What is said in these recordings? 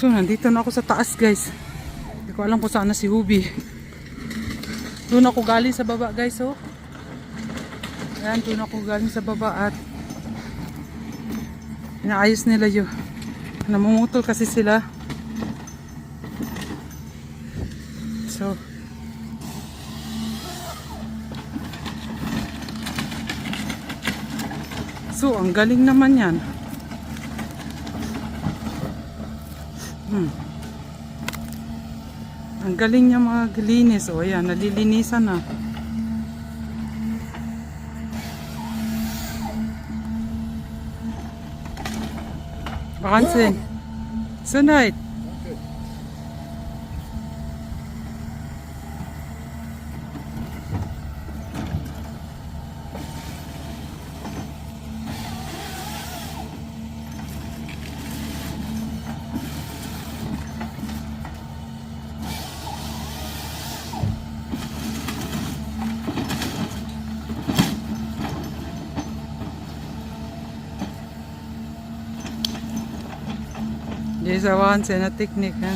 So, nandito na ako sa taas, guys. Hindi ko alam kung saan na si Hubi. Doon ako galing sa baba, guys, oh. Ayan, doon ako galing sa baba at inaayos nila yun. Namumutol kasi sila. So, So, ang galing naman yan. Hmm. Ang galing niya maglinis. O, ayan, nalilinisan na. Wahnsinn. Gesundheit. Dieser Avance en la técnica.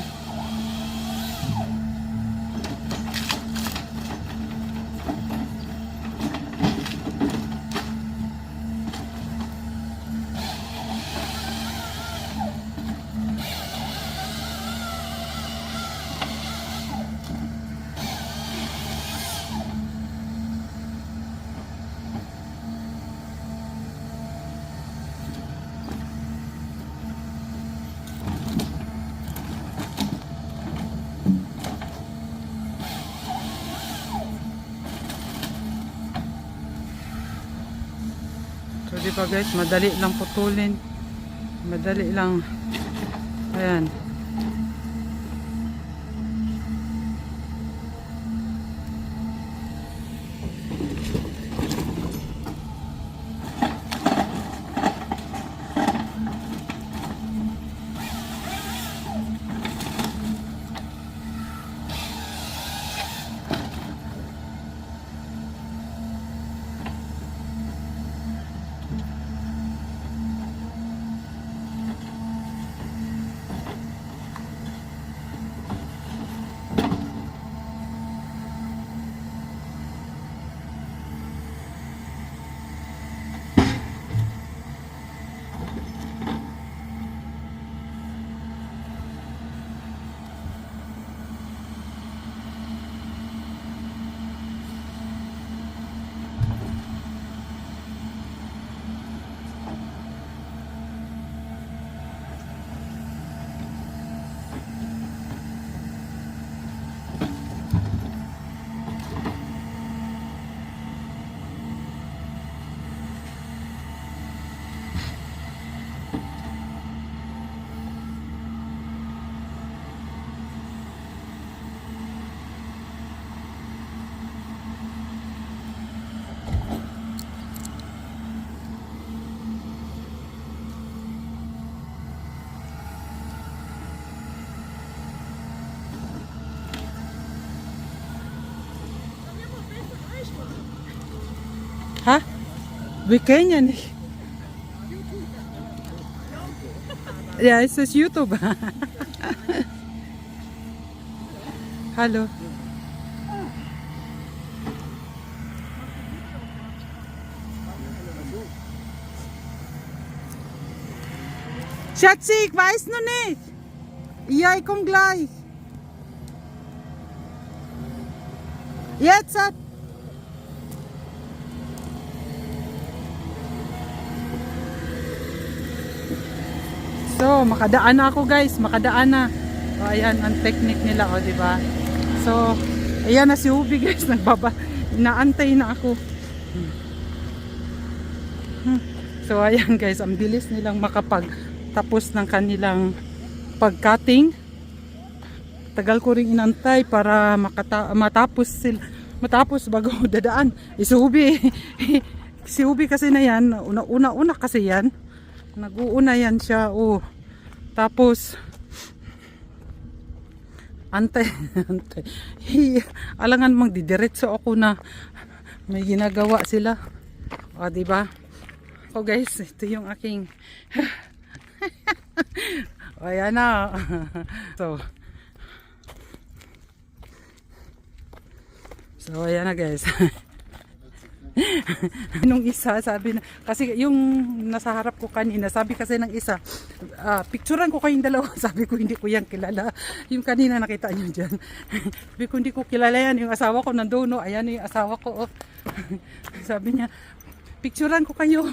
So di ba guys, madali lang putulin. Madali lang. Ayan. Wir kennen ja nicht. Ja, es ist YouTube. Hallo. Schatzi, ich weiß noch nicht. Ja, ich komme gleich. Jetzt. So, makadaan na ako guys, makadaan na. O, ayan, ang technique nila, o, di ba? So, ayan na si Ubi guys, nagbaba. Inaantay na ako. Hmm. So, ayan guys, ang bilis nilang makapag tapos ng kanilang pag-cutting. Tagal ko rin inantay para matapos sila matapos bago dadaan. Eh, si Ubi, si Ubi kasi na yan, una-una kasi yan. Nag-uuna yan siya, oh. Tapos, antay, antay. Hi, alangan mang didiretso ako na may ginagawa sila. O, di ba? O guys, ito yung aking Ayan na. so, so ayan na guys. Nung isa, sabi na, kasi yung nasa harap ko kanina, sabi kasi ng isa, ah, picturean ko kayong dalawa. Sabi ko, hindi ko yan kilala. Yung kanina nakita nyo dyan. sabi ko, hindi ko kilala yan. Yung asawa ko nandoon, no? ayan yung asawa ko. Oh. sabi niya, picturean ko kayo.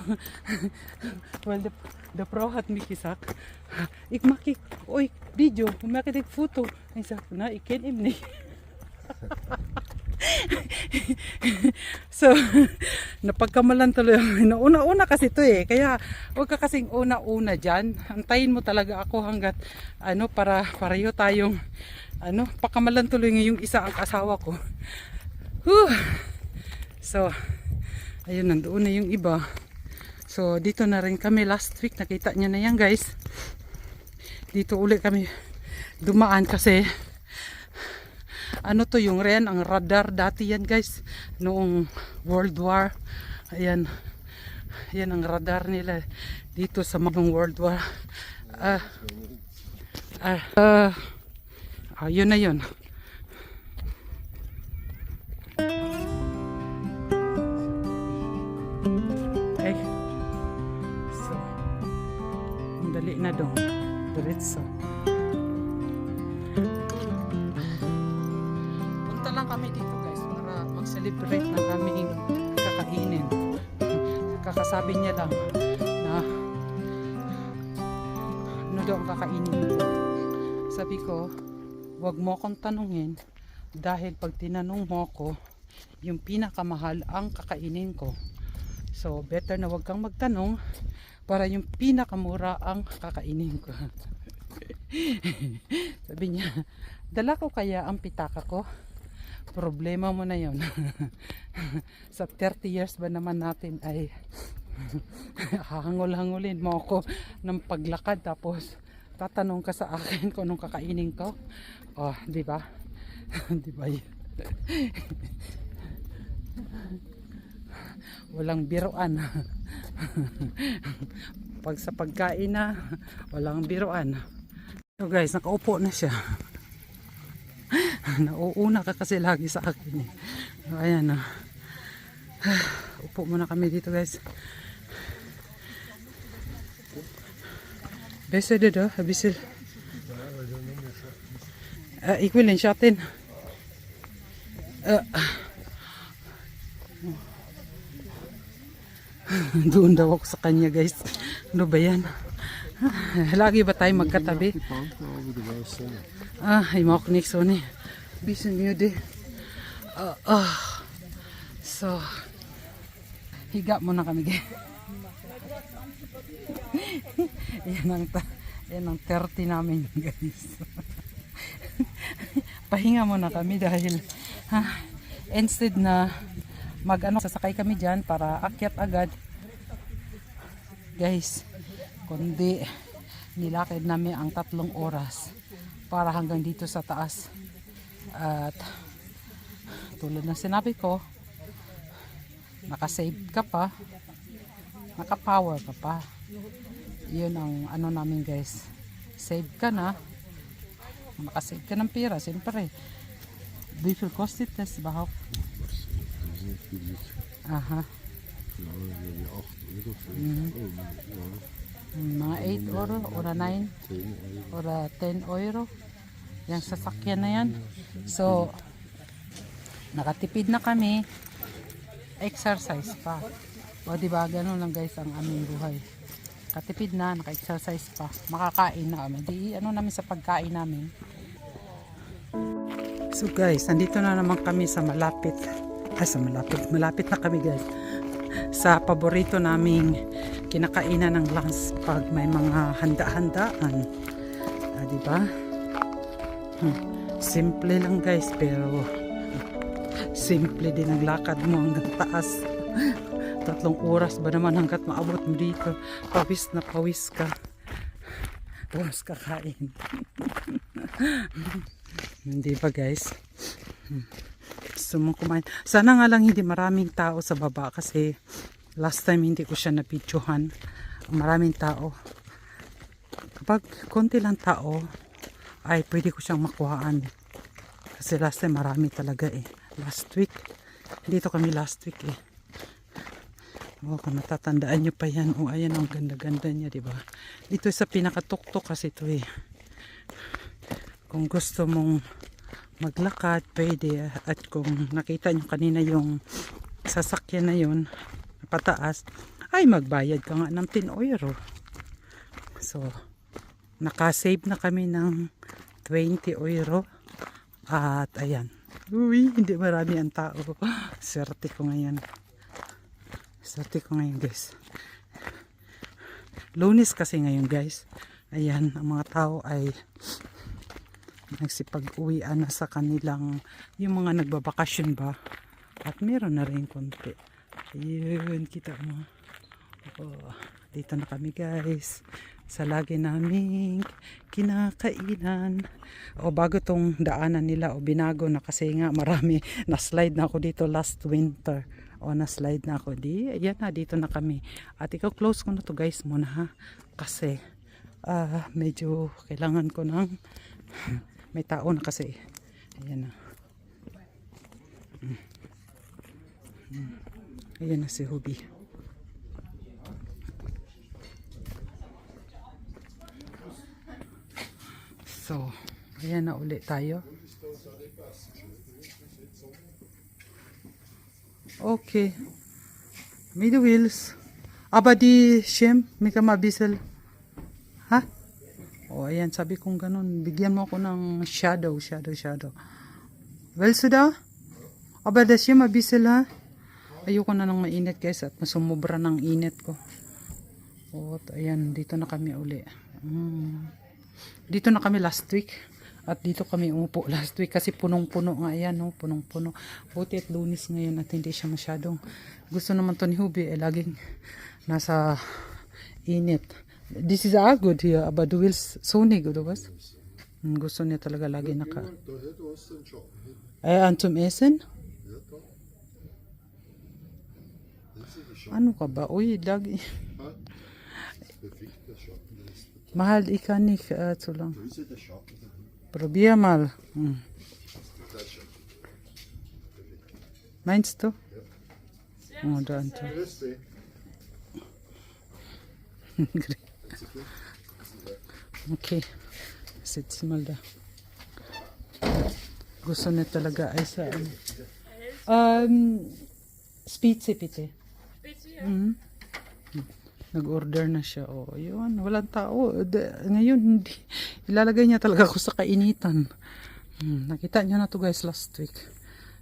well, the, the pro hat mi kisak. Ik makik, oy, video, makitig photo. Ay sa na, ikin imni. so, napagkamalan tuloy. Una-una kasi to eh. Kaya, huwag ka kasing una-una dyan. Antayin mo talaga ako hanggat, ano, para pareho tayong, ano, pakamalan tuloy ngayong isa ang asawa ko. Whew. So, ayun, nandoon na yung iba. So, dito na rin kami last week. Nakita niya na yan, guys. Dito uli kami dumaan kasi ano to yung ren? Ang radar dati yan guys. Noong World War. Ayan. Yan ang radar nila dito sa mga World War. Ah ah. Ah. Ah, yun na yun Kakasabi niya lang na ano daw ang kakainin ko. Sabi ko, wag mo akong tanungin dahil pag tinanong mo ako, yung pinakamahal ang kakainin ko. So, better na wag kang magtanong para yung pinakamura ang kakainin ko. Sabi niya, dala ko kaya ang pitaka ko? Problema mo na yon. Sa 30 years ba naman natin ay hahangol-hangulin mo ako ng paglakad tapos tatanong ka sa akin kung anong kakainin ko. Oh, di ba? di ba? Walang biruan. Pag sa pagkain na, walang biruan. So guys, nakaupo na siya. Nauuna ka kasi lagi sa akin eh. Ayan na. Upo muna kami dito guys. Eh, ik wil een shot in. Eh. Doon daw ako sa kanya guys. Ano ba yan? Lagi ba tayo magkatabi? Ah, hij mag niks hoor nee. Bisschen müde. Ah, ah. So. Higa muna kami guys. Yan ang, yan ang 30 namin guys. Pahinga muna kami dahil ha, instead na mag ano, sasakay kami dyan para akyat agad. Guys, kundi nilakid namin ang tatlong oras para hanggang dito sa taas. At tulad ng sinabi ko, nakasave ka pa, nakapower ka pa. Yun ang ano namin guys. Save ka na, makasave ka ng pera, siyempre. Wie viel kostet das überhaupt? Aha. Mga 8 euro oder 9 or 10 euro. Yung sasakyan na yan. So, nakatipid na kami. Exercise pa. O di ba ganun lang guys ang aming buhay. Katipid na, naka-exercise pa. Makakain na kami. Di ano namin sa pagkain namin. So guys, nandito na naman kami sa malapit. Ay, sa malapit. Malapit na kami guys. Sa paborito naming kinakainan ng lunch pag may mga handa-handaan. Ah, di ba? Hmm. Simple lang guys, pero simple din ang lakad mo hanggang taas. Tatlong oras ba naman hanggat maabot mo dito. Pawis na pawis ka. Tapos kakain. Hindi ba guys? Gusto kumain. Sana nga lang hindi maraming tao sa baba kasi last time hindi ko siya napidyohan. Maraming tao. kapag konti lang tao, ay pwede ko siyang makuhaan. Kasi last time marami talaga eh. Last week. Dito kami last week eh. Oh, kung natatandaan nyo pa yan. Oh, ayan ang ganda-ganda niya, di ba? Dito sa pinakatuktok kasi ito eh. Kung gusto mong maglakad, pwede. At kung nakita nyo kanina yung sasakyan na yun, pataas, ay magbayad ka nga ng 10 euro. So, nakasave na kami ng 20 euro. At ayan. Uy, hindi marami ang tao. Swerte ko ngayon. Swerte ko ngayon guys. Lunis kasi ngayon guys. Ayan, ang mga tao ay nagsipag-uwian na sa kanilang yung mga nagbabakasyon ba. At meron na rin konti. Ayun, kita mo. Oh, dito na kami guys. Sa lagi naming kinakainan. O bago tong daanan nila o binago na kasi nga marami na slide na ako dito last winter. O na slide na ako. Di, ayan na dito na kami. At ikaw close ko na to guys muna ha. Kasi ah medyo kailangan ko ng may tao na kasi. Ayan na. Mm. Ayan na si Hubi. So, ayan na ulit tayo. Okay. May the wheels. Aber die Schirm, may ka mabisel. Ha? O, ayan, sabi kong ganun. Bigyan mo ako ng shadow, shadow, shadow. Willst du da? Aber das Schirm mabisel, ha? Ayoko na ng mainit guys at masumubra ng init ko. O, ayan, dito na kami uli. Mm. Dito na kami last week. At dito kami umupo last week kasi punong-puno nga yan, no? punong-puno. Buti at lunis ngayon at hindi siya masyadong. Gusto naman to ni Hubi, eh, laging nasa init. This is a good here, aber du willst Sony, oder was? Mm, Gusto niya talaga lagi naka... Ay, an zum Essen? Ja, da. Das ist der Schatten. Ano ka ba? Uy, lagi... Mahal, ich kann nicht äh, zu lang. Probier mal. Hm. Schatten. Meinst du? Oh, danke. Okay. Sitz mal da. Gusto niya talaga ay sa ano. Um, spitzy pite. Mhm. Nag-order na siya. Oh, yun. Walang tao. De- ngayon, hindi. Ilalagay niya talaga ako sa kainitan. Hmm, nakita niya na to guys last week.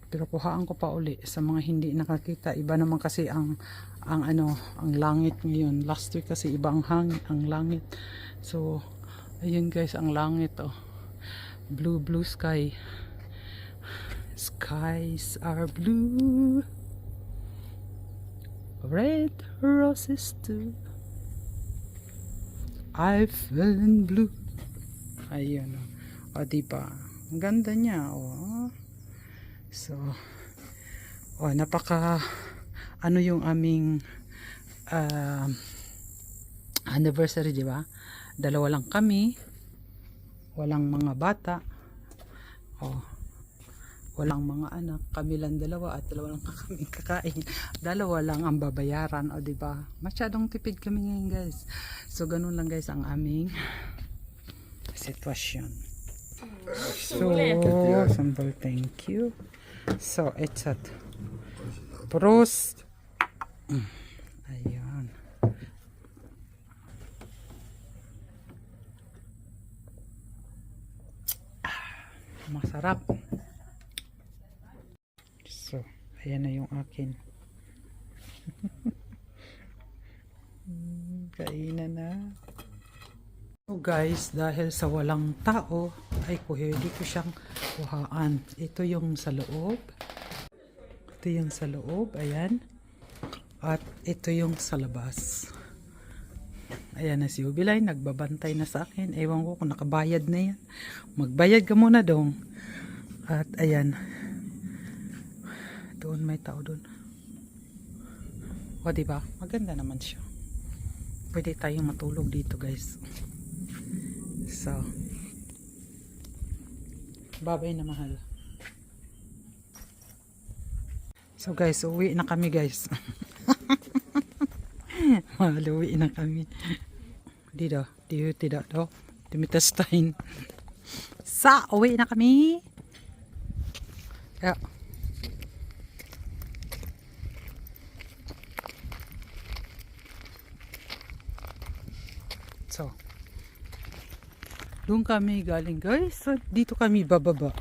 Pero kuhaan ko pa uli sa mga hindi nakakita. Iba naman kasi ang ang ano, ang langit ngayon. Last week kasi ibang hangin ang langit. So, ayun guys, ang langit oh. Blue blue sky. Skies are blue. Red roses too. I fell in blue. Ayun oh. O, diba? Ang ganda niya, oh. So, oh, napaka, ano yung aming ah, anniversary, di ba? Dalawa lang kami, walang mga bata, oh, walang mga anak, kami lang dalawa at dalawa lang kami kakain. Dalawa lang ang babayaran, o di ba? Masyadong tipid kami ngayon, guys. So, ganun lang guys ang aming sitwasyon. So, sambal, thank you. So, it's at Prost. Ayan. Ah, Masarap. Ayan na yung akin. Kainan na. So guys, dahil sa walang tao, ay pwede ko siyang kuhaan. Ito yung sa loob. Ito yung sa loob, ayan. At ito yung sa labas. Ayan na si Ubilay, nagbabantay na sa akin. Ewan ko kung nakabayad na yan. Magbayad ka muna dong. At ayan. Doon may tao doon. O diba? Maganda naman siya. Pwede tayong matulog dito guys. So, babay na mahal. So guys, uwi na kami guys. mahal, uwi na kami. Dito, dito, tidak daw. Timitastein. Sa, uwi na kami. Yeah. So, doon kami galing guys. So, dito kami bababa.